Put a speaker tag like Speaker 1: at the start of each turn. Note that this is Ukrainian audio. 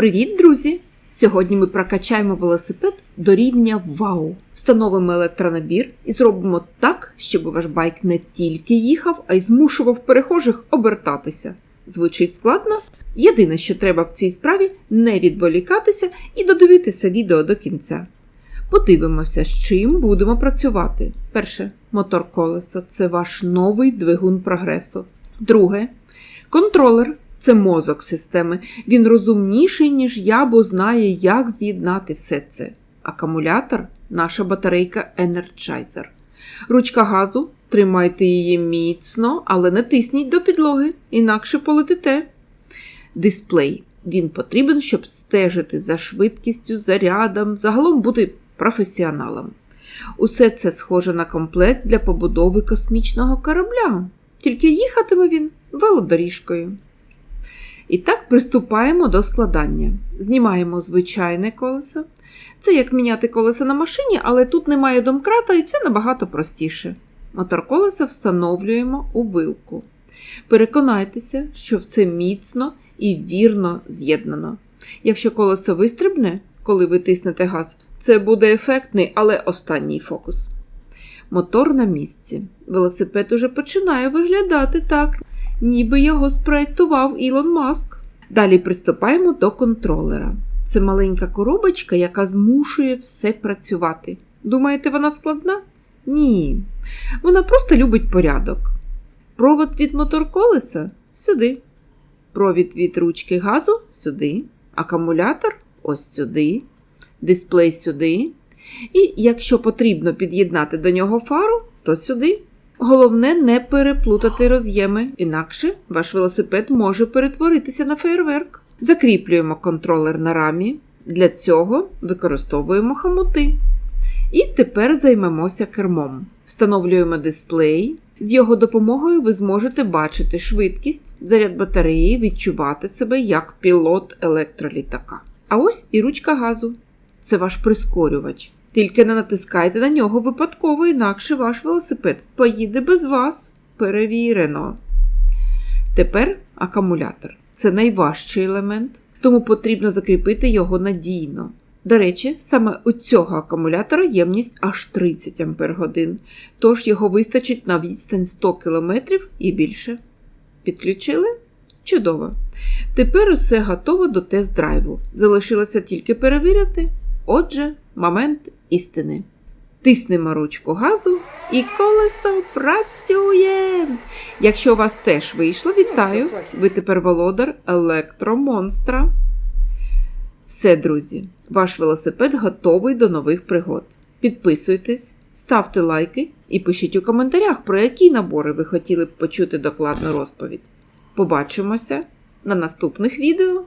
Speaker 1: Привіт, друзі! Сьогодні ми прокачаємо велосипед до рівня Вау. Встановимо електронабір і зробимо так, щоб ваш байк не тільки їхав, а й змушував перехожих обертатися. Звучить складно. Єдине, що треба в цій справі, не відволікатися і додивитися відео до кінця. Подивимося, з чим будемо працювати. Перше, мотор колесо це ваш новий двигун прогресу. Друге, контролер це мозок системи. Він розумніший, ніж я, бо знає, як з'єднати все це. Акумулятор наша батарейка Energizer. Ручка газу тримайте її міцно, але не тисніть до підлоги, інакше полетите. Дисплей. Він потрібен, щоб стежити за швидкістю, зарядом, загалом бути професіоналом. Усе це схоже на комплект для побудови космічного корабля, тільки їхатиме він велодоріжкою. І так приступаємо до складання. Знімаємо звичайне колесо. Це як міняти колесо на машині, але тут немає домкрата і все набагато простіше. Мотор колеса встановлюємо у вилку. Переконайтеся, що все міцно і вірно з'єднано. Якщо колесо вистрибне, коли ви тиснете газ, це буде ефектний, але останній фокус. Мотор на місці. Велосипед уже починає виглядати так, ніби його спроєктував Ілон Маск. Далі приступаємо до контролера. Це маленька коробочка, яка змушує все працювати. Думаєте, вона складна? Ні. Вона просто любить порядок. Провод від моторколеса сюди. Провід від ручки газу сюди. Акумулятор ось сюди. Дисплей сюди. І якщо потрібно під'єднати до нього фару, то сюди. Головне не переплутати роз'єми, інакше ваш велосипед може перетворитися на фейерверк. Закріплюємо контролер на рамі. Для цього використовуємо хомути. І тепер займемося кермом. Встановлюємо дисплей. З його допомогою ви зможете бачити швидкість, заряд батареї, відчувати себе як пілот електролітака. А ось і ручка газу. Це ваш прискорювач. Тільки не натискайте на нього випадково, інакше ваш велосипед поїде без вас. Перевірено. Тепер акумулятор. Це найважчий елемент, тому потрібно закріпити його надійно. До речі, саме у цього акумулятора ємність аж 30 Ах, тож його вистачить на відстань 100 км і більше. Підключили? Чудово. Тепер усе готово до тест-драйву. Залишилося тільки перевірити. Отже, момент істини. Тиснемо ручку газу і колесо працює. Якщо у вас теж вийшло, вітаю! Ви тепер володар електромонстра. Все, друзі, ваш велосипед готовий до нових пригод. Підписуйтесь, ставте лайки і пишіть у коментарях, про які набори ви хотіли б почути докладну розповідь. Побачимося на наступних відео.